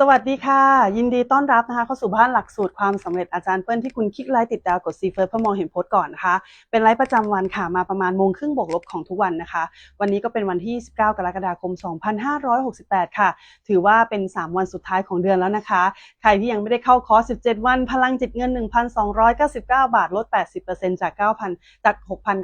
สวัสดีค่ะ ยินดีต้อนรับนะคะเข้าสู่บ้านหลักสูตรความสำเร็จอาจารย์เปิ้ลที่คุณคลิกไลค์ติดดาวกดซีเฟิร์เพื่อมองเห็นโพสต์ก่อนนะคะ เป็นไลฟ์ประจำวันค่ะมาประมาณโมงครึ่งบวกลบของทุกวันนะคะ วันนี้ก็เป็นวันที่ 19 กรกฎาคม 2568 ค่ะ ถือว่าเป็น 3 วันสุดท้ายของเดือนแล้วนะคะ ใครที่ยังไม่ได้เข้าคอร์ส 17 วัน พลังจิตเงิน 1,299 บาทลด 80%จาก 9,000 จาก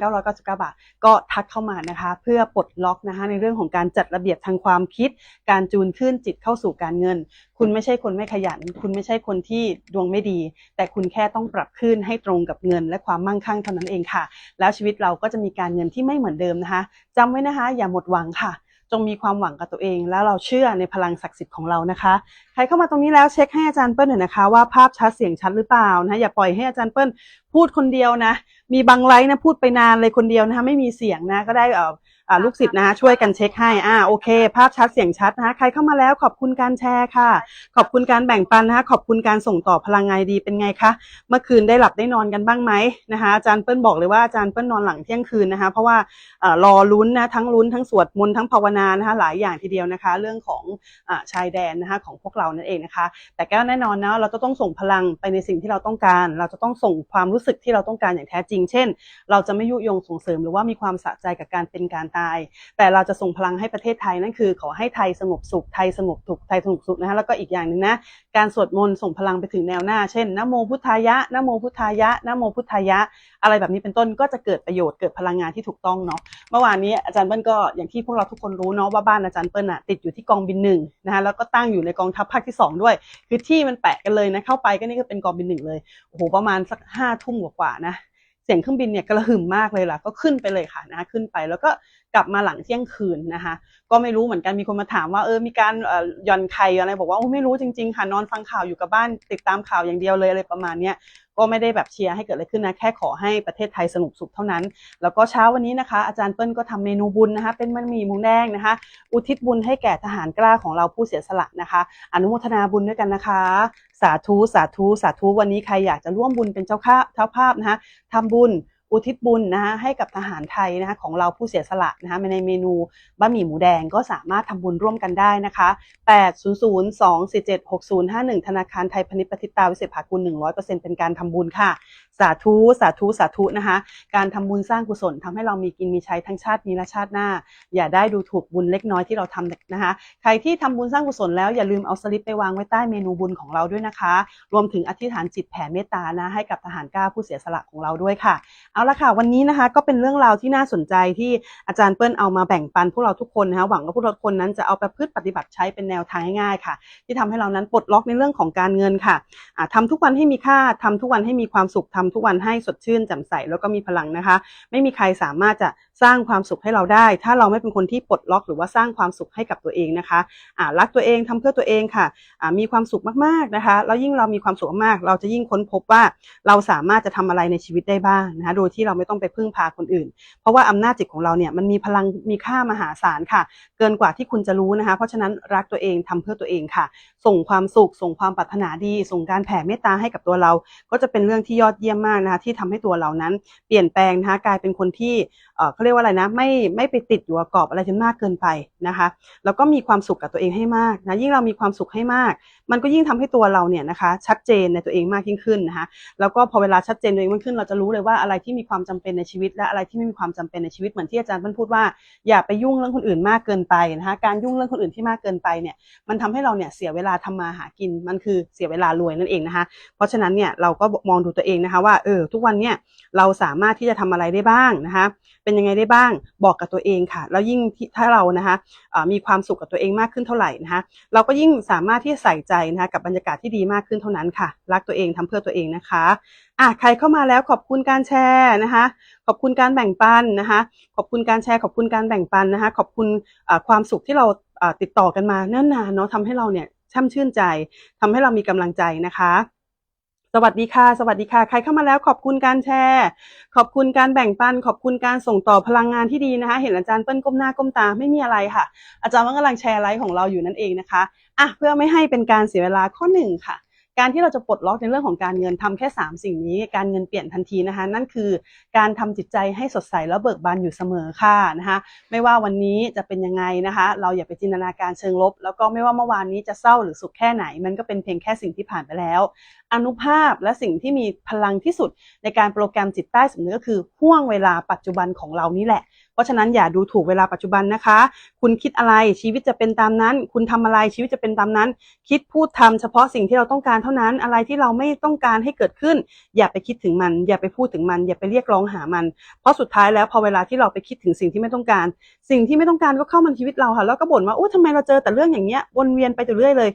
6,999 บาท ก็ทักเข้ามานะคะ เพื่อปลดล็อกนะคะในเรื่องของการจัดระเบียบทางความคิด การจูนขึ้นจิตเข้าสู่การเงินคุณไม่ใช่คนไม่ขยัน คุณไม่ใช่คนที่ดวงไม่ดี แต่คุณแค่ต้องปรับขึ้นให้ตรงกับเงินและความมั่งคั่งเท่านั้นเองค่ะ แล้วชีวิตเราก็จะมีการเงินที่ไม่เหมือนเดิมนะคะจำไว้นะคะอย่าหมดหวังค่ะจงมีความหวังกับตัวเอง แล้วเราเชื่อในพลังศักดิ์สิทธิ์ของเรานะคะ ใครเข้ามาตรงนี้แล้วเช็คให้อาจารย์เปิ้ลหน่อยนะคะว่าภาพชัดเสียงชัดหรือเปล่านะคะอย่าปล่อยให้อาจารย์เปิ้ลพูดคนเดียวนะ มีบางไลฟ์นะพูดไปนานเลยคนเดียวนะคะไม่มีเสียงนะก็ได้เอ่ออ่าลูกศิษย์นะคะช่วยกันเช็คให้อ่าโอเค ภาพชัดเสียงชัดนะคะใครเข้ามาแล้วขอบคุณการแชร์ค่ะ ขอบคุณการแบ่งปันนะคะขอบคุณการส่งต่อพลังงานดีเป็นไงคะเมื่อคืนได้หลับได้นอนกันบ้างไหมนะคะอาจารย์เปิ้ลบอกเลยว่าอาจารย์เปิ้ลนอนหลังเที่ยงคืนนะคะเพราะว่าเอ่อรอลุ้นนะทั้งลุ้นทั้งสวดมนต์ทั้งภาวนานะคะหลายอย่างทีเดียวนะคะ เรื่องของอ่าชายแดนนะคะของพวกเรานั่นเองนะคะ แต่ก็แน่นอนนะเราจะต้องส่งพลังไปในสิ่งที่เราต้องการ เราจะต้องส่งความรู้สึกที่เราต้องการอย่างแท้จริงเช่น เราจะไม่ยุยงส่งเสริมหรือว่ามีความสะใจกับการเป็นการตาย แต่เราจะส่งพลังให้ประเทศไทยนั่นคือ ขอให้ไทยสงบสุขไทยสงบถูกไทยสงบสุขนะคะแล้วก็อีกอย่างหนึ่งนะการสวดมนต์ส่งพลังไปถึงแนวหน้า เช่นนโมพุทธายะนโมพุทธายะนโมพุทธายะ อะไรแบบนี้เป็นต้นก็จะเกิดประโยชน์เกิดพลังงานที่ถูกต้องเนาะเมื่อวานนี้อาจารย์เปิ้ลก็อย่างที่พวกเราทุกคนรู้เนาะว่าบ้านอาจารย์เปิ้ลอะติดอยู่ที่กองบินหนึ่งนะคะแล้วก็ตั้งอยู่ในกองทัพภาคที่สองด้วย คือที่มันแปะกันเลยนะเข้าไปก็นี่ก็เป็นกองบินหนึ่งเลยโอ้โหประมาณสักห้าทุ่มกว่าๆนะ เสียงเครื่องบินเนี่ยกระหึ่มมากเลยล่ะ ก็ขึ้นไปเลยค่ะนะคะขึ้นไปแล้วก็กลับมาหลังเที่ยงคืนนะคะ ก็ไม่รู้เหมือนกันมีคนมาถามว่าเออมีการเอ่อหย่อนไข่อะไรบอกว่าโอ้ไม่รู้จริงๆค่ะนอนฟังข่าวอยู่กับบ้านติดตามข่าวอย่างเดียวเลยอะไรประมาณเนี้ย ก็ไม่ได้แบบเชียร์ให้เกิดอะไรขึ้นนะแค่ขอให้ประเทศไทยสงบสุขเท่านั้น แล้วก็เช้าวันนี้นะคะ อาจารย์เปิ้ลก็ทำเมนูบุญนะคะ เป็นมันหมี่หมูแดงนะคะ อุทิศบุญให้แก่ทหารกล้าของเราผู้เสียสละนะคะ อนุโมทนาบุญด้วยกันนะคะ สาธุสาธุสาธุวันนี้ใครอยากจะร่วมบุญเป็นเจ้าข้าเจ้าภาพนะคะทำบุญ อุทิศบุญนะคะให้กับทหารไทยนะคะของเราผู้เสียสละนะคะในเมนูบะหมี่หมูแดงก็สามารถทำบุญร่วมกันได้นะคะ 800 247 6051 ธนาคารไทยพาณิชย์ปฏิตาวิเศษภากุล100%เป็นการทำบุญค่ะ สาธุสาธุสาธุนะคะ การทำบุญสร้างกุศลทำให้เรามีกินมีใช้ทั้งชาตินี้และชาติหน้า อย่าได้ดูถูกบุญเล็กน้อยที่เราทำนะคะ ใครที่ทำบุญสร้างกุศลแล้วอย่าลืมเอาสลิปไปวางไว้ใต้เมนูบุญของเราด้วยนะคะ รวมถึงอธิษฐานจิตแผ่เมตตานะให้กับทหารกล้าผู้เสียสละของเราด้วยค่ะ เอาละค่ะ วันนี้นะคะก็เป็นเรื่องราวที่น่าสนใจที่อาจารย์เปิ้ลเอามาแบ่งปันพวกเราทุกคนนะคะหวังว่าพวกเราทุกคนนั้นจะเอาไปพืชปฏิบัติใช้เป็นแนวทางง่ายๆค่ะ ที่ทำให้เรานั้นปลดล็อกในเรื่องของการเงินค่ะอ่าทำทุกวันให้มีค่าทำทุกวันให้มีความสุขทำทุกวันให้สดชื่นแจ่มใสแล้วก็มีพลังนะคะ ไม่มีใครสามารถจะสร้างความสุขให้เราได้ ถ้าเราไม่เป็นคนที่ปลดล็อก หรือว่าสร้างความสุขให้กับตัวเองนะคะอ่ารักตัวเองทำเพื่อตัวเองค่ะอ่ามีความสุขมากๆนะคะแล้วยิ่งเรามีความสุขมากเราจะยิ่งค้นพบว่าเราสามารถจะทำอะไรในชีวิตได้บ้างนะคะโดยที่เราไม่ต้องไปพึ่งพาคนอื่น เพราะว่าอำนาจจิตของเราเนี่ยมันมีพลังมีค่ามหาศาลค่ะ เกินกว่าที่คุณจะรู้นะคะ เพราะฉะนั้นรักตัวเองทำเพื่อตัวเองค่ะ ส่งความสุขส่งความปรารถนาดี ส่งการแผ่เมตตาให้กับตัวเรา ก็จะเป็นเรื่องที่ยอดเยี่ยมมากนะคะที่ทำให้ตัวเรานั้นเปลี่ยนแปลงนะคะกลายเป็นคนที่เขาเรียกว่าอะไรนะไม่ไม่ไปติดอยู่กับกรอบอะไรจนมากเกินไปนะคะแล้วก็มีความสุขกับตัวเองให้มากนะยิ่งเรามีความสุขให้มาก มันก็ยิ่งทำให้ตัวเราเนี่ยนะคะชัดเจนในตัวเองมากยิ่งขึ้นนะคะแล้วก็พอเวลาชัดเจนตัวเองมากขึ้น เราจะรู้เลยว่าอะไรที่มีความจำเป็นในชีวิต และอะไรที่ไม่มีความจำเป็นในชีวิตเหมือนที่อาจารย์เพิ่นพูดว่าอย่าไปยุ่งเรื่องคนอื่นมากเกินไปนะคะการยุ่งเรื่องคนอื่นที่มากเกินไปเนี่ยมันทำให้เราเนี่ยเสียเวลาทำมาหากินมันคือเสียเวลารวยนั่นเองนะคะเพราะฉะนั้นเนี่ยเราก็มองดูตัวเองนะคะว่าเออทุกวันเนี่ยเราสามารถที่จะทำอะไรได้บ้างนะคะ เป็นยังไงได้บ้างบอกกับตัวเองค่ะ แล้วยิ่งที่ถ้าเรานะคะมีความสุขกับตัวเองมากขึ้นเท่าไหร่นะคะเราก็ยิ่งสามารถที่จะใส่ใจนะคะกับบรรยากาศที่ดีมากขึ้นเท่านั้นค่ะ รักตัวเองทำเพื่อตัวเองนะคะอะใครเข้ามาแล้วขอบคุณการแชร์นะคะ ขอบคุณการแบ่งปันนะคะ ขอบคุณการแชร์ขอบคุณการแบ่งปันนะคะ ขอบคุณความสุขที่เราติดต่อกันมาเนิ่นนานเนาะทำให้เราเนี่ยช่ำชื่นใจทำให้เรามีกำลังใจนะคะ สวัสดีค่ะ สวัสดีค่ะ ใครเข้ามาแล้วขอบคุณการแชร์ ขอบคุณการแบ่งปัน ขอบคุณการส่งต่อพลังงานที่ดีนะคะ เห็นอาจารย์เปิ้ลก้มหน้าก้มตาไม่มีอะไรค่ะ อาจารย์ว่ากำลังแชร์ไลฟ์ของเราอยู่นั่นเองนะคะอะเพื่อไม่ให้เป็นการเสียเวลาข้อหนึ่งค่ะ การที่เราจะปลดล็อกในเรื่องของการเงินทำแค่ 3 สิ่งนี้ การเงินเปลี่ยนทันทีนะคะ นั่นคือการทำจิตใจให้สดใสและเบิกบานอยู่เสมอค่ะนะคะ ไม่ว่าวันนี้จะเป็นยังไงนะคะ เราอย่าไปจินตนาการเชิงลบ แล้วก็ไม่ว่าเมื่อวานนี้จะเศร้าหรือสุขแค่ไหน มันก็เป็นเพียงแค่สิ่งที่ผ่านไปแล้ว อนุภาพและสิ่งที่มีพลังที่สุดในการโปรแกรมจิตใต้สำนึกก็คือห่วงเวลาปัจจุบันของเรานี่แหละ เพราะฉะนั้นอย่าดูถูกเวลาปัจจุบันนะคะ คุณคิดอะไรชีวิตจะเป็นตามนั้น คุณทำอะไรชีวิตจะเป็นตามนั้น คิดพูดทำเฉพาะสิ่งที่เราต้องการเท่านั้น อะไรที่เราไม่ต้องการให้เกิดขึ้น อย่าไปคิดถึงมัน อย่าไปพูดถึงมัน อย่าไปเรียกร้องหามัน เพราะสุดท้ายแล้วพอเวลาที่เราไปคิดถึงสิ่งที่ไม่ต้องการ สิ่งที่ไม่ต้องการก็เข้ามาในชีวิตเราค่ะแล้วก็บ่นว่าโอ้ทำไมเราเจอแต่เรื่องอย่างเงี้ยวนเวียนไปอยู่เรื่อยเลย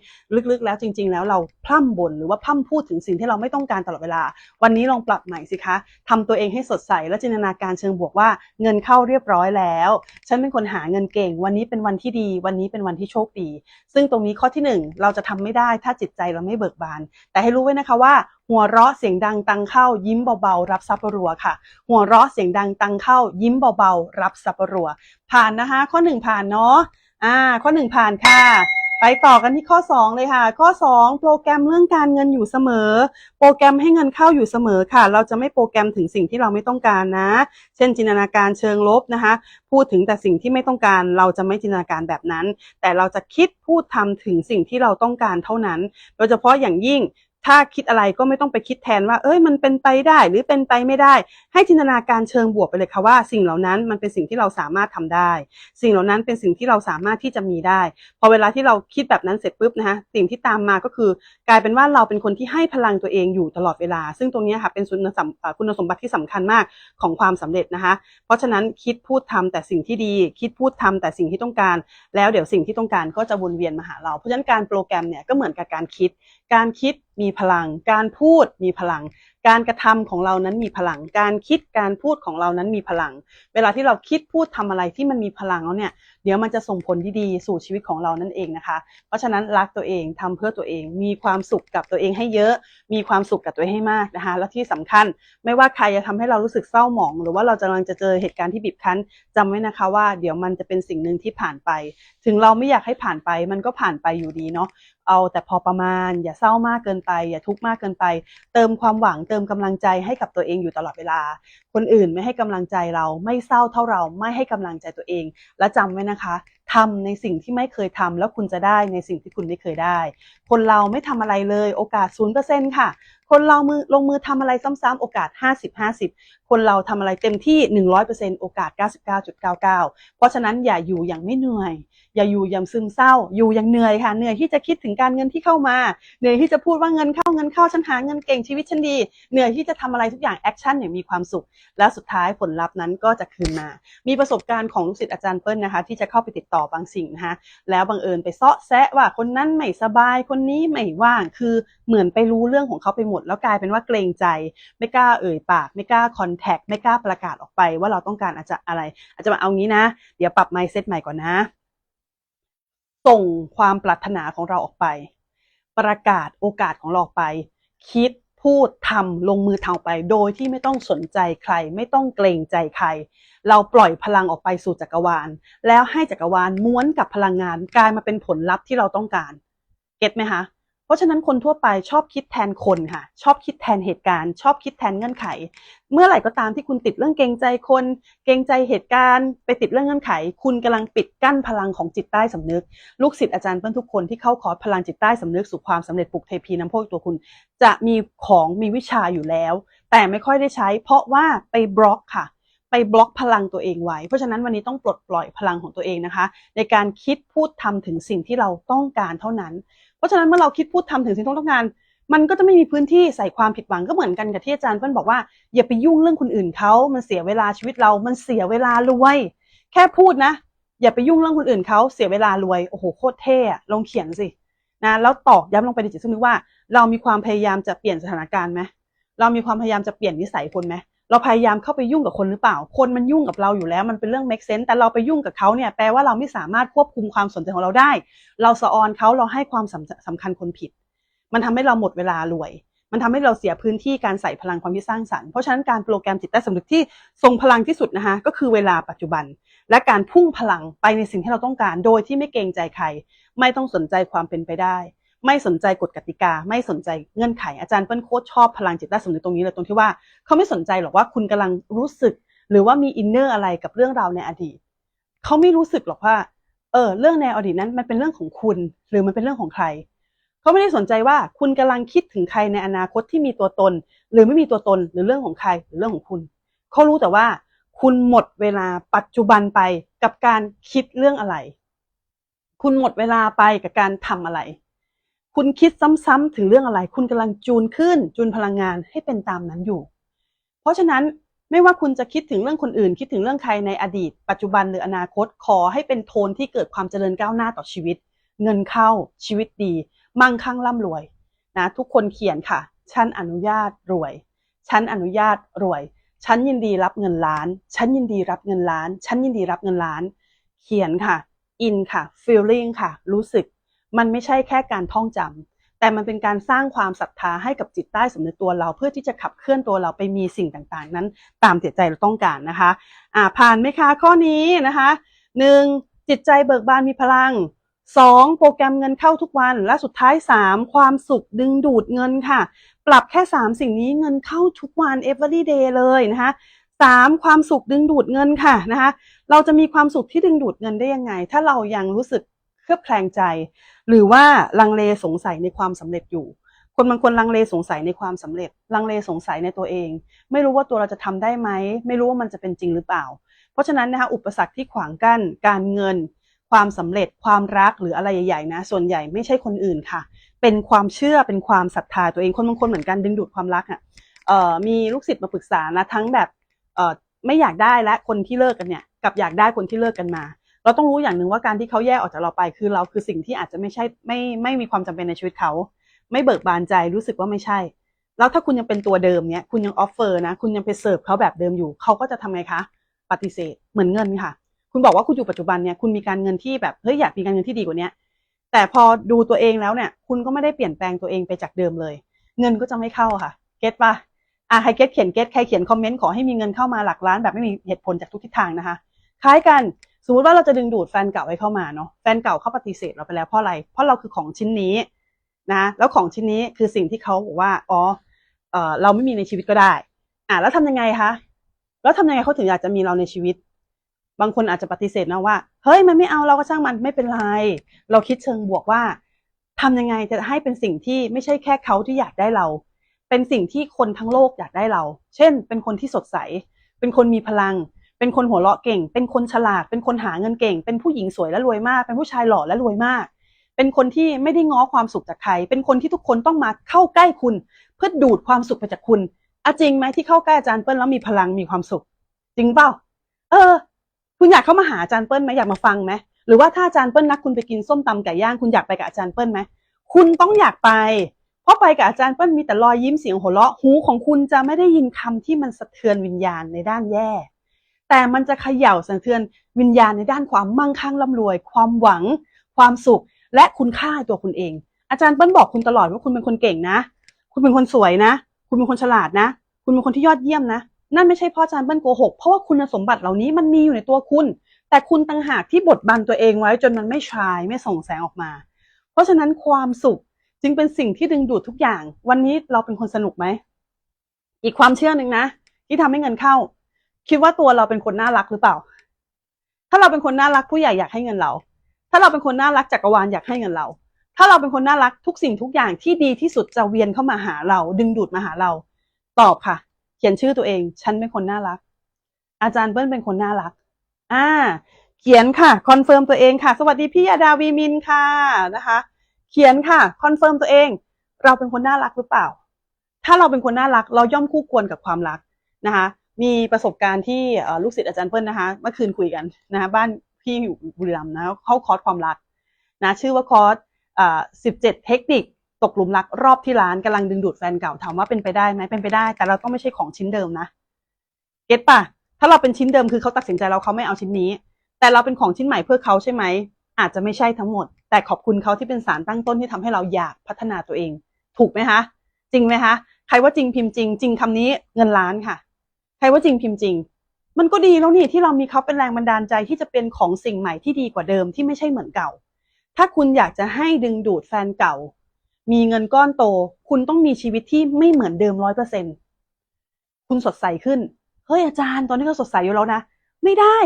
ลึกๆ แล้วจริง ๆ แล้วเราพร่ำบ่นหรือว่าพร่ำพูดถึงสิ่งที่เราไม่ต้องการตลอดเวลา วันนี้ลองปรับใหม่สิคะทำตัวเองให้สดใสและจินตนาการเชิงบวกว่าเงินเข้าเรียบร้อยแล้ว ฉันเป็นคนหาเงินเก่ง วันนี้เป็นวันที่ดี วันนี้เป็นวันที่โชคดี ซึ่งตรงนี้ข้อที่หนึ่งเราจะทำไม่ได้ถ้าจิตใจเราไม่เบิกบาน แต่ให้รู้ไว้นะคะว่า หัวเราะเสียงดังตังเข้า ยิ้มเบาๆรับซับรัวค่ะ หัวเราะเสียงดังตังเข้า ยิ้มเบาๆรับซับรัวผ่านนะคะ ข้อหนึ่งผ่านเนาะอ่า ข้อหนึ่งผ่านค่ะ ไปต่อกันที่ข้อ 2 เลยค่ะ ข้อ 2 โปรแกรมเรื่องการเงินอยู่เสมอ โปรแกรมให้เงินเข้าอยู่เสมอค่ะ เราจะไม่โปรแกรมถึงสิ่งที่เราไม่ต้องการนะ เช่นจินตนาการเชิงลบนะคะ พูดถึงแต่สิ่งที่ไม่ต้องการ เราจะไม่จินตนาการแบบนั้น แต่เราจะคิดพูดทำถึงสิ่งที่เราต้องการเท่านั้น โดยเฉพาะอย่างยิ่ง ถ้าคิดอะไรก็ไม่ต้องไปคิดแทนว่า เอ้ยมันเป็นไปได้หรือเป็นไปไม่ได้ ให้จินตนาการเชิงบวกไปเลยค่ะว่า สิ่งเหล่านั้นมันเป็นสิ่งที่เราสามารถทำได้ สิ่งเหล่านั้นเป็นสิ่งที่เราสามารถที่จะมีได้ พอเวลาที่เราคิดแบบนั้นเสร็จปุ๊บนะคะสิ่งที่ตามมาก็คือ กลายเป็นว่าเราเป็นคนที่ให้พลังตัวเองอยู่ตลอดเวลา ซึ่งตรงนี้ค่ะเป็นคุณสมบัติที่สำคัญมากของความสำเร็จนะคะ เพราะฉะนั้นคิดพูดทำแต่สิ่งที่ดี คิดพูดทำแต่สิ่งที่ต้องการ แล้วเดี๋ยวสิ่งที่ต้องการก็จะวนเวียนมาหาเรา เพราะฉะนั้นการโปรแกรมเนี่ยก็เหมือนกับการคิดการคิดมีพลัง การพูดมีพลัง การกระทำของเรานั้นมีพลัง การคิดการพูดของเรานั้นมีพลัง เวลาที่เราคิดพูดทำอะไรที่มันมีพลังแล้วเนี่ย เดี๋ยวมันจะส่งผลที่ดีสู่ชีวิตของเรานั่นเองนะคะ เพราะฉะนั้นรักตัวเองทำเพื่อตัวเอง มีความสุขกับตัวเองให้เยอะ มีความสุขกับตัวเองให้มากนะคะ และที่สำคัญไม่ว่าใครจะทำให้เรารู้สึกเศร้าหมอง หรือว่าเรากำลังจะเจอเหตุการณ์ที่บีบคั้นจำไว้นะคะว่าเดี๋ยวมันจะเป็นสิ่งหนึ่งที่ผ่านไป ถึงเราไม่อยากให้ผ่านไปมันก็ผ่านไปอยู่ดีเนาะ เอาแต่พอประมาณ อย่าเศร้ามากเกินไป อย่าทุกข์มากเกินไป เติมความหวังเติมกำลังใจให้กับตัวเองอยู่ตลอดเวลา คนอื่นไม่ให้กำลังใจเราไม่เศร้าเท่าเราไม่ให้กำลังใจตัวเอง และจำไว้นะคะทำในสิ่งที่ไม่เคยทำแล้วคุณจะได้ในสิ่งที่คุณไม่เคยได้ คนเราไม่ทำอะไรเลยโอกาสศูนย์เปอร์เซนต์ค่ะ คนเรามือลงมือทำอะไรซ้ำๆโอกาส 50-50 คนเราทำอะไรเต็มที่ 100%โอกาส 99.99 เพราะฉะนั้นอย่าอยู่อย่างไม่เหนื่อย อย่าอยู่อย่างซึมเศร้า อยู่อย่างเหนื่อยค่ะ เหนื่อยที่จะคิดถึงการเงินที่เข้ามา เหนื่อยที่จะพูดว่าเงินเข้าเงินเข้าฉันหาเงินเก่งชีวิตฉันดี เหนื่อยที่จะทำอะไรทุกอย่างแอคชั่นอย่างมีความสุข แล้วสุดท้ายผลลัพธ์นั้นก็จะคืนมา มีประสบการณ์ของลูกศิษย์อาจารย์เปิ้ลนะคะ ที่จะเข้าไปติดต่อบางสิ่งนะคะแล้วบังเอิญไปเซาะแซะว่าคนนั้นไม่สบายคนนี้ไม่ว่าง คือเหมือนไปรู้เรื่องของเขาไปหมดแล้วกลายเป็นว่าเกรงใจ ไม่กล้าเอ่ยปาก ไม่กล้าคอนแทคไม่กล้าประกาศออกไป ว่าเราต้องการอาจจะอะไร อาจจะมาเอางี้นะ เดี๋ยวปรับ mindset ใหม่ก่อนนะ ส่งความปรารถนาของเราออกไป ประกาศโอกาสของเราออกไป คิดพูดทำลงมือทำไป โดยที่ไม่ต้องสนใจใคร ไม่ต้องเกรงใจใคร เราปล่อยพลังออกไปสู่จักรวาล แล้วให้จักรวาลม้วนกับพลังงานกลายมาเป็นผลลัพธ์ที่เราต้องการ เก็ตไหมคะ เพราะฉะนั้นคนทั่วไปชอบคิดแทนคนค่ะ ชอบคิดแทนเหตุการณ์ ชอบคิดแทนเงื่อนไข เมื่อไหร่ก็ตามที่คุณติดเรื่องเกรงใจคน เกรงใจเหตุการณ์ ไปติดเรื่องเงื่อนไข คุณกำลังปิดกั้นพลังของจิตใต้สำนึก ลูกศิษย์อาจารย์เพื่อนทุกคนที่เข้าคอร์สพลังจิตใต้สำนึกสู่ความสำเร็จปลุกเทพีน้ำโพกตัวคุณ จะมีของมีวิชาอยู่แล้ว แต่ไม่ค่อยได้ใช้ เพราะว่าไปบล็อกค่ะ ไปบล็อกพลังตัวเองไว้ เพราะฉะนั้นวันนี้ต้องปลดปล่อยพลังของตัวเองนะคะ ในการคิดพูดทำถึงสิ่งที่เราต้องการเท่านั้น ราะฉะนั้นเมื่อเราคิดพูดทำถึงสิ่งที่ต้องการ มันก็จะไม่มีพื้นที่ใส่ความผิดหวังก็เหมือนกันกับที่อาจารย์เปิ้ลบอกว่าอย่าไปยุ่งเรื่องคนอื่นเขามันเสียเวลาชีวิตเรา มันเสียเวลารวย แค่พูดนะ อย่าไปยุ่งเรื่องคนอื่นเขาเสียเวลารวยโอ้โหโคตรเท่ลองเขียนสินะแล้วตอกย้ำลงไปในจิตสำนึกว่า เรามีความพยายามจะเปลี่ยนสถานการณ์ไหมเรามีความพยายามจะเปลี่ยนนิสัยคนไหม เราพยายามเข้าไปยุ่งกับคนหรือเปล่า คนมันยุ่งกับเราอยู่แล้ว มันเป็นเรื่อง make sense แต่เราไปยุ่งกับเขาเนี่ยแปลว่าเราไม่สามารถควบคุมความสนใจของเราได้ เราสะออนเขาเราให้ความสำสำคัญคนผิด มันทำให้เราหมดเวลารวย มันทำให้เราเสียพื้นที่การใส่พลังความคิดสร้างสรรค์เพราะฉะนั้นการโปรแกรมจิตใต้สำนึกที่ทรงพลังที่สุดนะคะก็คือเวลาปัจจุบัน และการพุ่งพลังไปในสิ่งที่เราต้องการ โดยที่ไม่เกรงใจใคร ไม่ต้องสนใจความเป็นไปได้ ไม่สนใจกฎกติกา ไม่สนใจเงื่อนไขอาจารย์เปิ้ลโคตรชอบพลังจิตใต้สำนึกตรงนี้เลยตรงที่ว่าเขาไม่สนใจหรอกว่าคุณกำลังรู้สึก หรือว่ามีอินเนอร์อะไรกับเรื่องราวในอดีตเขาไม่รู้สึกหรอกว่าเออเรื่องในอดีตนั้นมันเป็นเรื่องของคุณ หรือมันเป็นเรื่องของใครเขาไม่ได้สนใจว่าคุณกำลังคิดถึงใครในอนาคตที่มีตัวตน หรือไม่มีตัวตนหรือเรื่องของใครหรือเรื่องของคุณเขารู้แต่ว่าคุณหมดเวลาปัจจุบันไปกับการคิดเรื่องอะไร คุณหมดเวลาไปกับการทำอะไร คุณคิดซ้ำๆถึงเรื่องอะไร คุณกำลังจูนขึ้น จูนพลังงานให้เป็นตามนั้นอยู่ เพราะฉะนั้นไม่ว่าคุณจะคิดถึงเรื่องคนอื่น คิดถึงเรื่องใครในอดีต ปัจจุบันหรืออนาคตขอให้เป็นโทนที่เกิดความเจริญก้าวหน้าต่อชีวิต เงินเข้าชีวิตดี มั่งคั่งร่ำรวยนะทุกคนเขียนค่ะฉันอนุญาตรวยฉันอนุญาตรวยฉันยินดีรับเงินล้านฉันยินดีรับเงินล้านฉันยินดีรับเงินล้าน เขียนค่ะอินค่ะ feeling ค่ะ รู้สึก มันไม่ใช่แค่การท่องจำแต่มันเป็นการสร้างความศรัทธาให้กับจิตใต้สำนึกตัวเรา เพื่อที่จะขับเคลื่อนตัวเราไปมีสิ่งต่างๆ นั้นตามจิตใจเราต้องการนะคะอ่าผ่านไหมคะข้อนี้นะคะหนึ่งจิตใจเบิกบานมีพลังสองโปรแกรมเงินเข้าทุกวัน และสุดท้ายสามความสุขดึงดูดเงินค่ะ ปรับแค่สามสิ่งนี้เงินเข้าทุกวัน every day เลยนะคะสามความสุขดึงดูดเงินค่ะนะคะเราจะมีความสุขที่ดึงดูดเงินได้ยังไง ถ้าเรายังรู้สึก เคลือบแคลงใจ หรือว่าลังเลสงสัยในความสำเร็จอยู่ คนบางคนลังเลสงสัยในความสำเร็จ ลังเลสงสัยในตัวเอง ไม่รู้ว่าตัวเราจะทำได้ไหม ไม่รู้ว่ามันจะเป็นจริงหรือเปล่า เพราะฉะนั้นนะคะอุปสรรคที่ขวางกั้น การเงิน ความสำเร็จ ความรักหรืออะไรใหญ่ๆนะส่วนใหญ่ไม่ใช่คนอื่นค่ะ เป็นความเชื่อเป็นความศรัทธาตัวเองคนบางคนเหมือนกันดึงดูดความรักอะเอ่อมีลูกศิษย์มาปรึกษานะทั้งแบบไม่อยากได้และคนที่เลิกกันเนี่ยกับอยากได้คนที่เลิกกันมา เราต้องรู้อย่างหนึ่งว่าการที่เขาแยกออกจากเราไป คือเราคือสิ่งที่อาจจะไม่ใช่ไม่ไม่มีความจำเป็นในชีวิตเขา ไม่เบิกบานใจรู้สึกว่าไม่ใช่ แล้วถ้าคุณยังเป็นตัวเดิมเนี่ยคุณยังออฟเฟอร์นะ คุณยังไปเสิร์ฟเขาแบบเดิมอยู่ เขาก็จะทำไงคะ ปฏิเสธเหมือนเงินค่ะ คุณบอกว่าคุณอยู่ปัจจุบันเนี่ยคุณมีการเงินที่แบบเฮ้ยอยากมีการเงินที่ดีกว่านี้แต่พอดูตัวเองแล้วเนี่ย คุณก็ไม่ได้เปลี่ยนแปลงตัวเองไปจากเดิมเลย เงินก็จะไม่เข้าค่ะ เก็ตปะอะใครเก็ตเขียนเก็ตใครเขียนคอมเมนต์ขอให้มีเงินเข้ามาหลักล้านแบบไม่มีเหตุผลจากทุกทิศทางนะคะ คล้ายกัน สมมติว่าเราจะดึงดูดแฟนเก่าให้เข้ามาเนาะแฟนเก่าเขาปฏิเสธเราไปแล้วเพราะอะไร เพราะเราคือของชิ้นนี้นะแล้วของชิ้นนี้คือสิ่งที่เขาบอกว่าอ๋อเออเราไม่มีในชีวิตก็ได้ อะแล้วทำยังไงคะแล้วทำยังไงเขาถึงอยากจะมีเราในชีวิต บางคนอาจจะปฏิเสธนะว่าเฮ้ยมันไม่เอาเราก็ช่างมันไม่เป็นไร เราคิดเชิงบวกว่าทำยังไงจะให้เป็นสิ่งที่ไม่ใช่แค่เขาที่อยากได้เรา เป็นสิ่งที่คนทั้งโลกอยากได้เรา เช่น เป็นคนที่สดใส เป็นคนมีพลัง เป็นคนหัวเราะเก่ง เป็นคนฉลาด เป็นคนหาเงินเก่ง เป็นผู้หญิงสวยและรวยมาก เป็นผู้ชายหล่อและรวยมาก เป็นคนที่ไม่ได้ง้อความสุขจากใคร เป็นคนที่ทุกคนต้องมาเข้าใกล้คุณ เพื่อดูดความสุขไปจากคุณอะจริงไหมที่เข้าใกล้อาจารย์เปิ้ลแล้วมีพลังมีความสุข จริงเปล่า เออ คุณอยากเข้ามาหาอาจารย์เปิ้ลไหมอยากมาฟังไหมหรือว่าถ้าอาจารย์เปิ้ลนัดคุณไปกินส้มตำไก่ย่างคุณอยากไปกับอาจารย์เปิ้ลไหมคุณต้องอยากไป เพราะไปกับอาจารย์เปิ้ลมีแต่รอยยิ้มเสียงหัวเราะหูของคุณจะไม่ได้ยินคำที่มันสะเทือนวิญญาณในด้านแย่ แต่มันจะเขย่าสะเทือนวิญญาณในด้านความมั่งคั่งร่ำรวย ความหวัง ความสุข และคุณค่าตัวคุณเอง อาจารย์เปิ้ลบอกคุณตลอดว่าคุณเป็นคนเก่งนะ คุณเป็นคนสวยนะ คุณเป็นคนฉลาดนะ คุณเป็นคนที่ยอดเยี่ยมนะ นั่นไม่ใช่เพ่ออาจารย์เปิ้ลโกหก เพราะว่าคุณสมบัติเหล่านี้มันมีอยู่ในตัวคุณ แต่คุณต่างหากที่บดบังตัวเองไว้จนมันไม่ชายไม่ส่งแสงออกมา เพราะฉะนั้นความสุขจึงเป็นสิ่งที่ดึงดูดทุกอย่าง วันนี้เราเป็นคนสนุกไหม อีกความเชื่อหนึ่งนะ ที่ทำให้เงินเข้า คิดว่าตัวเราเป็นคนน่ารักหรือเปล่า ถ้าเราเป็นคนน่ารักผู้ใหญ่อยากให้เงินเรา ถ้าเราเป็นคนน่ารักจักรวาลอยากให้เงินเรา ถ้าเราเป็นคนน่ารักทุกสิ่งทุกอย่างที่ดีที่สุดจะเวียนเข้ามาหาเรา ดึงดูดมาหาเรา ตอบค่ะ เขียนชื่อตัวเอง ฉันเป็นคนน่ารัก อาจารย์เปิ้ลเป็นคนน่ารัก อ่า เขียนค่ะ คอนเฟิร์มตัวเองค่ะ สวัสดีพี่ยาดาวีมินค่ะนะคะ เขียนค่ะ คอนเฟิร์มตัวเอง เราเป็นคนน่ารักหรือเปล่า ถ้าเราเป็นคนน่ารัก เราย่อมคู่ควรกับความรักนะคะ มีประสบการณ์ที่ลูกศิษย์อาจารย์เปิ้ลนะคะเมื่อคืนคุยกันนะคะบ้านพี่อยู่บุรีรัมย์นะเข้าคอร์สความรักนะชื่อว่าคอร์สอ่าสิบเจ็ดเทคนิคตกหลุมรักรอบที่ร้านกำลังดึงดูดแฟนเก่าถามว่าเป็นไปได้ไหมเป็นไปได้ แต่เราต้องไม่ใช่ของชิ้นเดิมนะเก็ตป่ะถ้าเราเป็นชิ้นเดิมคือเขาตัดสินใจเราเขาไม่เอาชิ้นนี้ แต่เราเป็นของชิ้นใหม่เพื่อเขาใช่ไหมอาจจะไม่ใช่ทั้งหมด แต่ขอบคุณเขาที่เป็นสารตั้งต้นที่ทำให้เราอยากพัฒนาตัวเอง ถูกไหมคะจริงไหมคะใครว่าจริงพิมพ์จริง จริงคำนี้เงินล้านค่ะ ใครว่าจริงพิมพ์จริง มันก็ดีแล้วนี่ที่เรามีเขาเป็นแรงบันดาลใจที่จะเป็นของสิ่งใหม่ที่ดีกว่าเดิมที่ไม่ใช่เหมือนเก่า ถ้าคุณอยากจะให้ดึงดูดแฟนเก่า มีเงินก้อนโต คุณต้องมีชีวิตที่ไม่เหมือนเดิมร้อยเปอร์เซ็นคุณสดใสขึ้น เฮ้ยอาจารย์ตอนนี้เราสดใสอยู่แล้วนะ ไม่ได้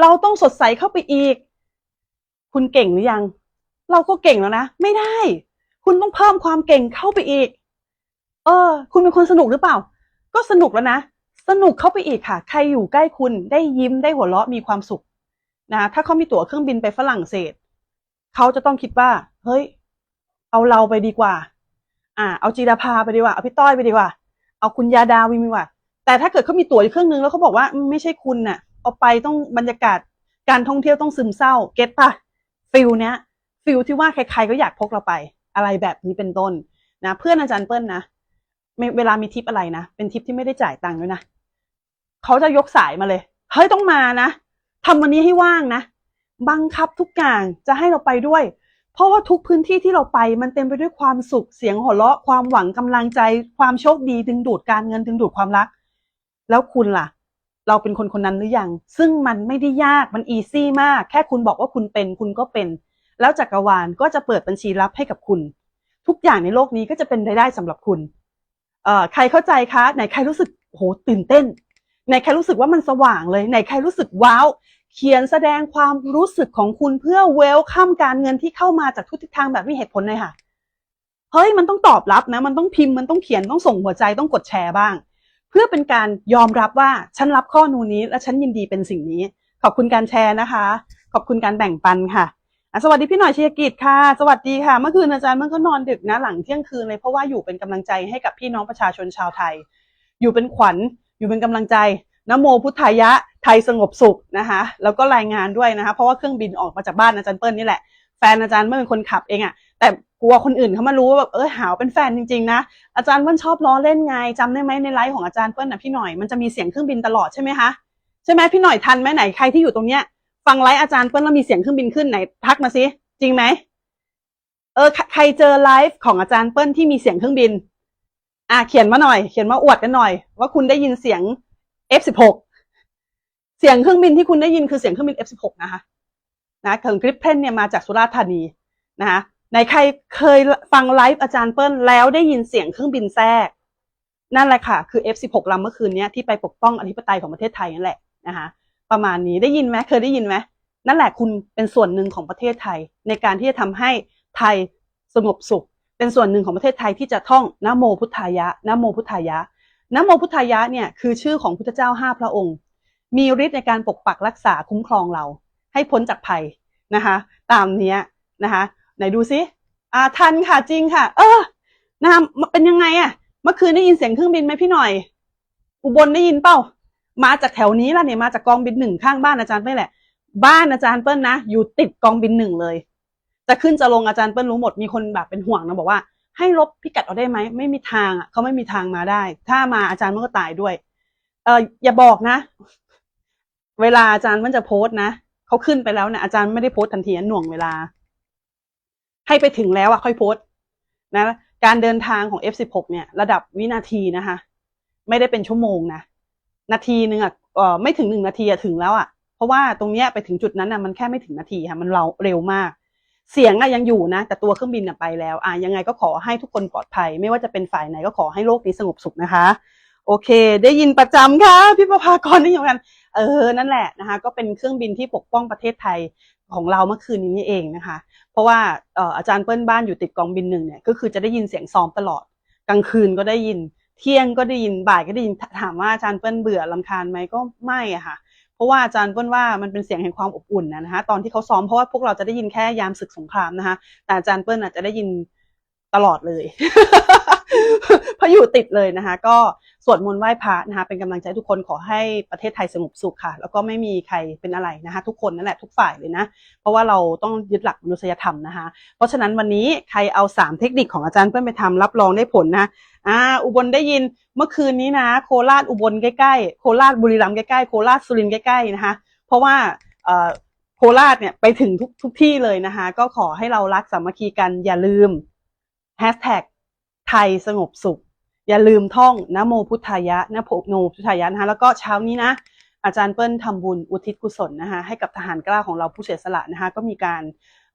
เราต้องสดใสเข้าไปอีก คุณเก่งหรือยัง เราก็เก่งแล้วนะ ไม่ได้ คุณต้องเพิ่มความเก่งเข้าไปอีก เออ คุณเป็นคนสนุกหรือเปล่า ก็สนุกแล้วนะ สนุกเข้าไปอีกค่ะ ใครอยู่ใกล้คุณได้ยิ้มได้หัวเราะมีความสุขนะถ้าเขามีตั๋วเครื่องบินไปฝรั่งเศส เขาจะต้องคิดว่า เฮ้ย เอาเราไปดีกว่า อ่า เอาจีดาภาไปดีกว่า เอาพี่ต้อยไปดีกว่า เอาคุณยาดาวิมดีกว่า แต่ถ้าเกิดเขามีตั๋วอยู่เครื่องนึงแล้วเขาบอกว่าไม่ใช่คุณน่ะ เอาไปต้องบรรยากาศการท่องเที่ยวต้องซึมเศร้า เก็ตปะฟิลเนี้ยฟิลที่ว่าใครๆก็อยากพกเราไป อะไรแบบนี้เป็นต้นนะ เพื่อนอาจารย์เปิ้ลนะ ไม่เวลามีทริปอะไรนะ เป็นทริปที่ไม่ได้จ่ายตังค์ด้วยนะเขาจะยกสายมาเลย เฮ้ยต้องมานะทำวันนี้ให้ว่างนะ บังคับทุกอย่างจะให้เราไปด้วย เพราะว่าทุกพื้นที่ที่เราไปมันเต็มไปด้วยความสุขเสียงหัวเราะความหวังกำลังใจ ความโชคดีดึงดูดการเงินดึงดูดความรัก แล้วคุณล่ะ เราเป็นคนคนนั้นหรือยัง ซึ่งมันไม่ได้ยากมันอีซี่มาก แค่คุณบอกว่าคุณเป็นคุณก็เป็น แล้วจักรวาลก็จะเปิดบัญชีรับให้กับคุณ ทุกอย่างในโลกนี้ก็จะเป็นรายได้สำหรับคุณ ใครเข้าใจคะไหนใครรู้สึกโหตื่นเต้นไหนใครรู้สึกว่ามันสว่างเลยไหนใครรู้สึกว้าวเขียนแสดงความรู้สึกของคุณเพื่อเวลข้ามการเงินที่เข้ามาจากทุกทิศทางแบบมีเหตุผลเลยค่ะเฮ้ยมันต้องตอบรับนะ มันต้องพิมพ์มันต้องเขียนต้องส่งหัวใจต้องกดแชร์บ้าง เพื่อเป็นการยอมรับว่าฉันรับข้อนูนนี้ และฉันยินดีเป็นสิ่งนี้ ขอบคุณการแชร์นะคะ ขอบคุณการแบ่งปันค่ะ สวัสดีพี่หน่อยเชียกิจค่ะ สวัสดีค่ะ เมื่อคืนอาจารย์มันก็นอนดึกนะหลังเที่ยงคืนเลยเพราะว่าอยู่เป็นกำลังใจให้กับพี่น้องประชาชนชาวไทย อยู่เป็นขวัญ อยู่เป็นกำลังใจนะโมพุทธายะไทยสงบสุขนะคะแล้วก็รายงานด้วยนะคะเพราะว่าเครื่องบินออกมาจากบ้านอาจารย์เปิ้ลนี่แหละแฟนอาจารย์เปิ้ลเป็นคนขับเองอะแต่กลัวคนอื่นเขามารู้ว่าแบบเออหาวเป็นแฟนจริงๆนะอาจารย์เปิ้ลชอบล้อเล่นไงจำได้ไหมในไลฟ์ของอาจารย์เปิ้ลนะพี่หน่อยมันจะมีเสียงเครื่องบินตลอดใช่ไหมคะใช่ไหมพี่หน่อยทันไหมไหนใครที่อยู่ตรงเนี้ย ฟังไลฟ์อาจารย์เปิ้ลแล้วมีเสียงเครื่องบินขึ้นไหนทักมาสิจริงไหมเออ ใครเจอไลฟ์ของอาจารย์เปิ้ลที่มีเสียงเครื่องบิน อะเขียนมาหน่อย เขียนมาอวดกันหน่อย ว่าคุณได้ยินเสียง F16 เสียงเครื่องบินที่คุณได้ยินคือเสียงเครื่องบิน F16 นะคะนะถึงกริปเพนเนี่ยมาจากสุราษฎร์ธานีนะคะในใครเคยฟังไลฟ์อาจารย์เปิ้ลแล้วได้ยินเสียงเครื่องบินแทรก นั่นแหละค่ะ คือ F16 ลำเมื่อคืนนี้ที่ไปปกป้องอธิปไตยของประเทศไทยนั่นแหละนะคะ ประมาณนี้ได้ยินไหมเคยได้ยินไหมนั่นแหละคุณเป็นส่วนหนึ่งของประเทศไทย ในการที่จะทำให้ไทยสงบสุข เป็นส่วนหนึ่งของประเทศไทยที่จะท่องนโมพุทธายะนโมพุทธายะนโมพุทธายะเนี่ยคือชื่อของพุทธเจ้าห้าพระองค์ มีฤทธิ์ในการปกปักรักษาคุ้มครองเรา ให้พ้นจากภัยนะคะ ตามเนี้ยนะคะไหนดูซิอ่าทันค่ะจริงค่ะ เออนะคะเป็นยังไงอะเมื่อคืนได้ยินเสียงเครื่องบินไหมพี่หน่อย อุบลได้ยินเปล่า มาจากแถวนี้ล่ะเนี่ยมาจากกองบินหนึ่งข้างบ้านอาจารย์เปิ้ลแหละ บ้านอาจารย์เปิ้ลนะ อยู่ติดกองบินหนึ่งเลย จะขึ้นจะลงอาจารย์เปิ้ลรู้หมดมีคนแบบเป็นห่วงนะบอกว่า ให้ลบพิกัดเอาได้ไหมไม่มีทางอะเขาไม่มีทางมาได้ ถ้ามาอาจารย์มันก็ตายด้วย เอออย่าบอกนะ เวลาอาจารย์มันจะโพสต์นะเขาขึ้นไปแล้วเนี่ยอาจารย์ไม่ได้โพสต์ทันทีนหน่วงเวลา ให้ไปถึงแล้วอะค่อยโพสต์นะการเดินทางของ F16 เนี่ย ระดับวินาทีนะคะ ไม่ได้เป็นชั่วโมงนะ นาทีหนึ่งอะเออไม่ถึงหนึ่งนาทีอะถึงแล้วอะ เพราะว่าตรงเนี้ยไปถึงจุดนั้นอะมันแค่ไม่ถึงนาทีค่ะ มันเราเร็วมาก เสียงอะยังอยู่นะ แต่ตัวเครื่องบินอะไปแล้วอะยังไงก็ขอให้ทุกคนปลอดภัย ไม่ว่าจะเป็นฝ่ายไหนก็ขอให้โลกนี้สงบสุขนะคะ โอเค ได้ยินประจำค่ะพี่ประภากรนี่เหมือนกันเออนั่นแหละนะคะ ก็เป็นเครื่องบินที่ปกป้องประเทศไทยของเราเมื่อคืนนี้นี่เองนะคะ เพราะว่าเอ่ออาจารย์เปิ้ลบ้านอยู่ติดกองบินหนึ่งเนี่ยก็คือจะได้ยินเสียงซ้อมตลอดกลางคืนก็ได้ยิน เที่ยงก็ได้ยินบ่ายก็ได้ยินถามว่าอาจารย์เปิ้ลเบื่อลำคาญไหมก็ไม่อะค่ะ เพราะว่าอาจารย์เปิ้ลว่ามันเป็นเสียงแห่งความอบอุ่นนะนะคะตอนที่เขาซ้อมเพราะว่าพวกเราจะได้ยินแค่ยามศึกสงครามนะคะแต่อาจารย์เปิ้ลอาจจะได้ยิน ตลอดเลยเพราะอยู่ติดเลยนะคะ ก็สวดมนต์ไหว้พระนะคะ เป็นกำลังใจทุกคนขอให้ประเทศไทยสงบสุขค่ะ แล้วก็ไม่มีใครเป็นอะไรนะคะ ทุกคนนั่นแหละทุกฝ่ายเลยนะ เพราะว่าเราต้องยึดหลักมนุษยธรรมนะคะ เพราะฉะนั้นวันนี้ใครเอาสามเทคนิคของอาจารย์เปิ้ลไปทำรับรองได้ผลนะอ่าอุบลได้ยินเมื่อคืนนี้นะ โคราชอุบลใกล้ๆ โคราชบุรีรัมย์ใกล้ๆ โคราชสุรินทร์ใกล้ๆนะคะ เพราะว่าโคราชเนี่ยไปถึงทุกทุกที่เลยนะคะ ก็ขอให้เรารักสามัคคีกันอย่าลืม แฮชแท็กไทยสงบสุข อย่าลืมท่องนะโมพุทธายะนะโมพุทธายะนะคะแล้วก็เช้านี้นะ อาจารย์เปิ้ลทำบุญอุทิศกุศลนะคะให้กับทหารกล้าของเราผู้เสียสละนะคะก็มีการ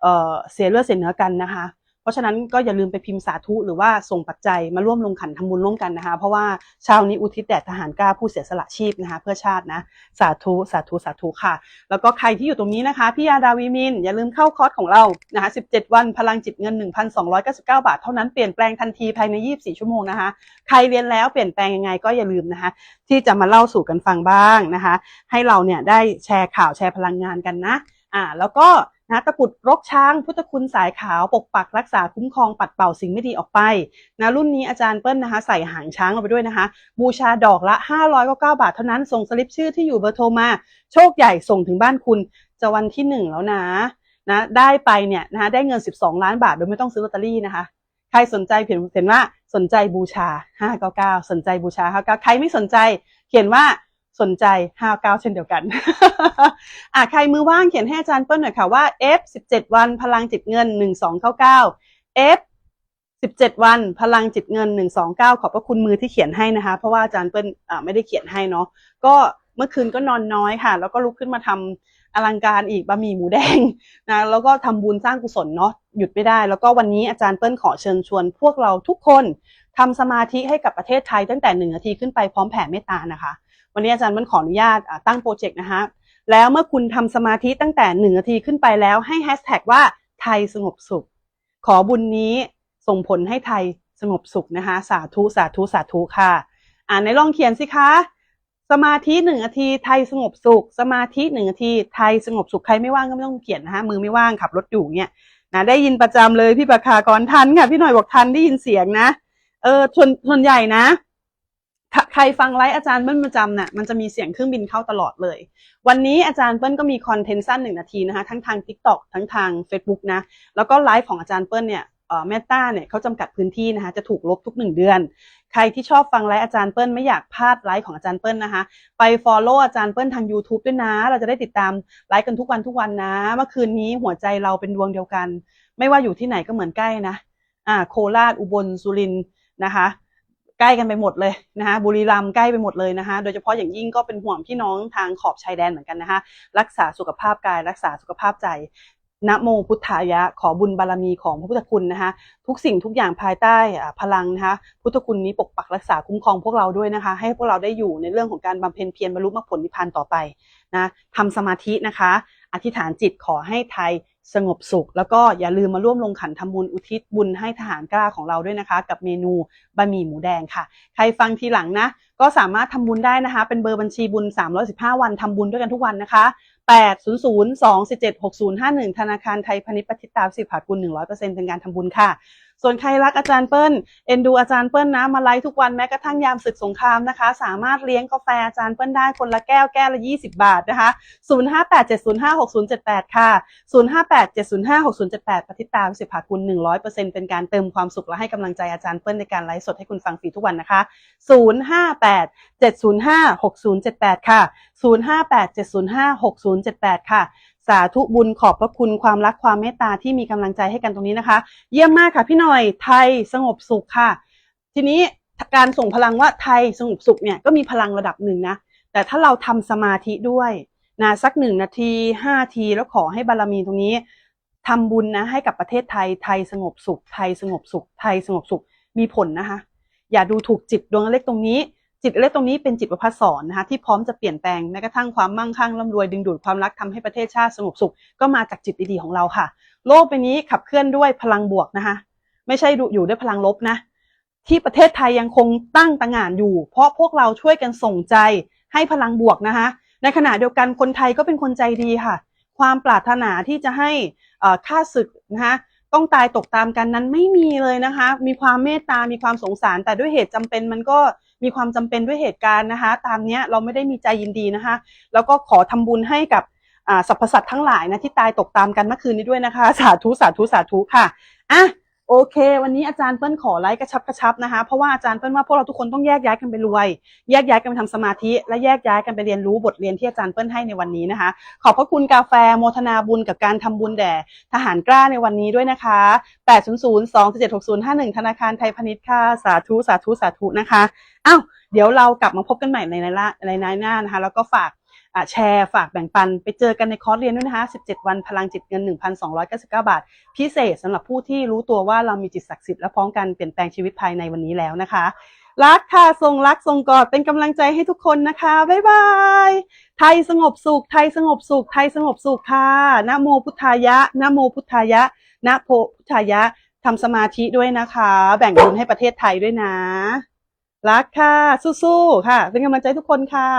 เเสียเลือดเสียเนื้อกันนะคะ ราะราะฉะนั้นก็อย่าลืมไปพิมพ์สาธุหรือว่าส่งปัจจัยมาร่วมลงขันทำบุญร่วมกันนะคะ เพราะว่าเช้านี้อุทิศแด่ทหารกล้าผู้เสียสละชีพนะคะ เพื่อชาตินะสาธุสาธุสาธุค่ะ แล้วก็ใครที่อยู่ตรงนี้นะคะพี่ยาดาวิมิน อย่าลืมเข้าคอร์สของเรานะคะ17 วันพลังจิตเงิน 1,299 บาท เท่านั้นเปลี่ยนแปลงทันทีภายใน 24 ชั่วโมงนะคะ ใครเรียนแล้วเปลี่ยนแปลงยังไงก็อย่าลืมนะคะ ที่จะมาเล่าสู่กันฟังบ้างนะคะ ให้เราเนี่ยได้แชร์ข่าวแชร์พลังงานกันนะอ่าแล้วก็ นะตะกุดรกช้าง พุทธคุณสายขาวปกปักรักษาคุ้มครองปัดเป่าสิ่งไม่ดีออกไปนะรุ่นนี้อาจารย์เปิ้ลนะคะ ใส่หางช้างเอาไปด้วยนะคะ บูชาดอกละ509บาทเท่านั้นส่งสลิปชื่อที่อยู่เบอร์โทรมา โชคใหญ่ส่งถึงบ้านคุณจะวันที่หนึ่งแล้วนะนะได้ไปเนี่ยนะะได้เงิน 12 ล้านบาทโดยไม่ต้องซื้อลอตเตอรี่นะคะ ใครสนใจเขียนเขียนว่าสนใจบูชา 599 สนใจบูชา 59ใครไม่สนใจเขียนว่า สนใจ59เช่นเดียวกัน อะใครมือว่างเขียนให้อาจารย์เปิ้ลหน่อยค่ะว่า F 17วันพลังจิตเงิน1299 F 17วันพลังจิตเงิน129ขอบพระคุณมือที่เขียนให้นะคะ เพราะว่าอาจารย์เปิ้ลอ่าไม่ได้เขียนให้เนาะก็เมื่อคืนก็นอนน้อยค่ะ แล้วก็ลุกขึ้นมาทำอลังการอีกบะหมี่หมูแดงนะแล้วก็ทำบุญสร้างกุศลเนาะหยุดไม่ได้ แล้วก็วันนี้อาจารย์เปิ้ลขอเชิญชวน พวกเราทุกคนทำสมาธิให้กับประเทศไทยตั้งแต่หนึ่งนาทีขึ้นไปพร้อมแผ่เมตตานะคะ วันนี้อาจารย์เปิ้ลขออนุญาตตั้งโปรเจกต์นะคะแล้วเมื่อคุณทำสมาธิตั้งแต่หนึ่งนาทีขึ้นไปแล้วให้แฮชแท็กว่าไทยสงบสุข ขอบุญนี้ส่งผลให้ไทยสงบสุขนะคะ สาธุสาธุสาธุค่ะ อ่านในลองเขียนสิคะสมาธิหนึ่งนาทีไทยสงบสุข สมาธิหนึ่งนาทีไทยสงบสุข ใครไม่ว่างก็ไม่ต้องเขียนนะคะมือไม่ว่างขับรถอยู่เนี่ยนะได้ยินประจำเลยพี่ประคากรทันค่ะ พี่หน่อยบอกทันได้ยินเสียงนะ เออส่วนส่วนใหญ่นะ ถ้าใครฟังไลฟ์อาจารย์เบิ้ลประจำน่ะมันจะมีเสียงเครื่องบินเข้าตลอดเลย วันนี้อาจารย์เปิ้ลก็มีคอนเทนต์สั้นหนึ่งนาทีนะคะทั้งทาง TikTok ทั้งทาง Facebook นะแล้วก็ไลฟ์ของอาจารย์เปิ้ลเนี่ยเอ่อเมตาเนี่ยเขาจำกัดพื้นที่นะคะจะถูกลบทุกหนึ่งเดือน ใครที่ชอบฟังไลฟ์อาจารย์เปิ้ลไม่อยากพลาดไลฟ์ของอาจารย์เปิ้ลนะคะไป follow อาจารย์เปิ้ลทาง YouTube ด้วยนะ เราจะได้ติดตามไลฟ์กันทุกวันทุกวันนะ เมื่อคืนนี้หัวใจเราเป็นดวงเดียวกัน ไม่ว่าอยู่ที่ไหนก็เหมือนใกล้นะอ่าโคราชอุบลสุรินทร์นะคะ ใกล้กันไปหมดเลยนะคะบุรีรัมย์ใกล้ไปหมดเลยนะคะโดยเฉพาะอย่างยิ่งก็เป็นห่วงพี่น้องทางขอบชายแดนเหมือนกันนะคะรักษาสุขภาพกาย รักษาสุขภาพใจนะโมพุทธายะ ขอบุญบารมีของพระพุทธคุณนะคะทุกสิ่งทุกอย่างภายใต้อ่าพลังนะคะพุทธคุณนี้ปกปักรักษาคุ้มครองพวกเราด้วยนะคะ ให้พวกเราได้อยู่ในเรื่องของการบำเพ็ญเพียรบรรลุมรรคผลนิพพานต่อไปนะทำสมาธินะคะ อธิษฐานจิตขอให้ไทยสงบสุข แล้วก็อย่าลืมมาร่วมลงขันทำบุญอุทิศบุญให้ทหารกล้าของเราด้วยนะคะ กับเมนูบะหมี่หมูแดงค่ะ ใครฟังทีหลังนะ ก็สามารถทำบุญได้นะคะ เป็นเบอร์บัญชีบุญ 315 วันทำบุญด้วยกันทุกวันนะคะ 8 0 0 2 7 7 6 0 5 1 ธนาคารไทยพาณิชย์ปฏิตาสิบผาดกุล100%เป็นการทำบุญค่ะ ส่วนใครรักอาจารย์เปิ้ลเอ็นดูอาจารย์เปิ้ลนะมาไลฟ์ทุกวันแม้กระทั่งยามศึกสงครามนะคะ สามารถเลี้ยงกาแฟอาจารย์เปิ้ลได้คนละแก้วแก้วละ 20 บาทนะคะ 0587056078 ค่ะ 0587056078ปฏิตาสิบผาดกุล100%เป็นการเติมความสุขและให้กำลังใจอาจารย์เปิ้ลในการไลฟ์สดให้คุณฟังฟรีทุกวันนะคะ 058 705 6078 ค่ะ 058 705 6078 ค่ะ สาธุบุญขอบพระคุณความรักความเมตตาที่มีกำลังใจให้กันตรงนี้นะคะ เยี่ยมมากค่ะพี่หน่อยไทยสงบสุขค่ะ ทีนี้การส่งพลังว่าไทยสงบสุขเนี่ยก็มีพลังระดับหนึ่งนะ แต่ถ้าเราทำสมาธิด้วยนะสักหนึ่งนาทีห้าทีแล้วขอให้บารมีตรงนี้ทำบุญนะให้กับประเทศไทยไทยสงบสุข ไทยสงบสุข ไทยสงบสุขมีผลนะคะ อย่าดูถูกจิตดวงเล็กตรงนี้ จิตเล็กตรงนี้เป็นจิตประพัสสอนนะคะที่พร้อมจะเปลี่ยนแปลงแม้กระทั่งความมั่งคั่งร่ำรวยดึงดูดความรักทำให้ประเทศชาติสงบสุข ก็มาจากจิตดีๆของเราค่ะ โลกใบนี้ขับเคลื่อนด้วยพลังบวกนะคะ ไม่ใช่อยู่ด้วยพลังลบนะ ที่ประเทศไทยยังคงตั้งตระหง่านอยู่ เพราะพวกเราช่วยกันส่งใจให้พลังบวกนะคะ ในขณะเดียวกันคนไทยก็เป็นคนใจดีค่ะ ความปรารถนาที่จะให้เอ่าศึกนะคะต้องตายตกตามกันนั้นไม่มีเลยนะคะ มีความเมตตา มีความสงสาร แต่ด้วยเหตุจำเป็นมันก็ มีความจำเป็นด้วยเหตุการณ์นะคะ ตามเนี้ยเราไม่ได้มีใจยินดีนะคะ แล้วก็ขอทำบุญให้กับสรรพสัตว์ทั้งหลายนะที่ตายตกตามกันเมื่อคืนนี้ด้วยนะคะ สาธุสาธุสาธุค่ะอะ โอเค วันนี้อาจารย์เปิ้ลขอไลฟ์กระชับกระชับนะคะ เพราะว่าอาจารย์เปิ้ลว่าพวกเราทุกคนต้องแยกย้ายกันไปรวย แยกย้ายกันไปทำสมาธิ และแยกย้ายกันไปเรียนรู้บทเรียนที่อาจารย์เปิ้ลให้ในวันนี้นะคะ ขอบพระคุณกาแฟโมทนาบุญกับการทำบุญแด่ทหารกล้าในวันนี้ด้วยนะคะ 800 2 7 6 0 5 1 ธนาคารไทยพาณิชย์ค่ะ สาธุ สาธุ สาธุนะคะ อ้าว เดี๋ยวเรากลับมาพบกันใหม่ในในละในในหน้านะคะ แล้วก็ฝาก แชร์ฝากแบ่งปัน ไปเจอกันในคอร์สเรียนด้วยนะคะ 17 วันพลังจิตเงิน 1,299 บาท พิเศษสำหรับผู้ที่รู้ตัวว่าเรามีจิตศักดิ์สิทธิ์และพร้อมกันเปลี่ยนแปลงชีวิตภายในวันนี้แล้วนะคะ รักค่ะทรงรักทรงกอดเป็นกำลังใจให้ทุกคนนะคะ บ๊ายบาย ไทยสงบสุข ไทยสงบสุข ไทยสงบสุขค่ะนะโมพุทธายะนะโมพุทธายะนะโพพุทธายะทำสมาธิด้วยนะคะ แบ่งบุญให้ประเทศไทยด้วยนะ รักค่ะ สู้ๆ ค่ะ เป็นกำลังใจทุกคนค่ะ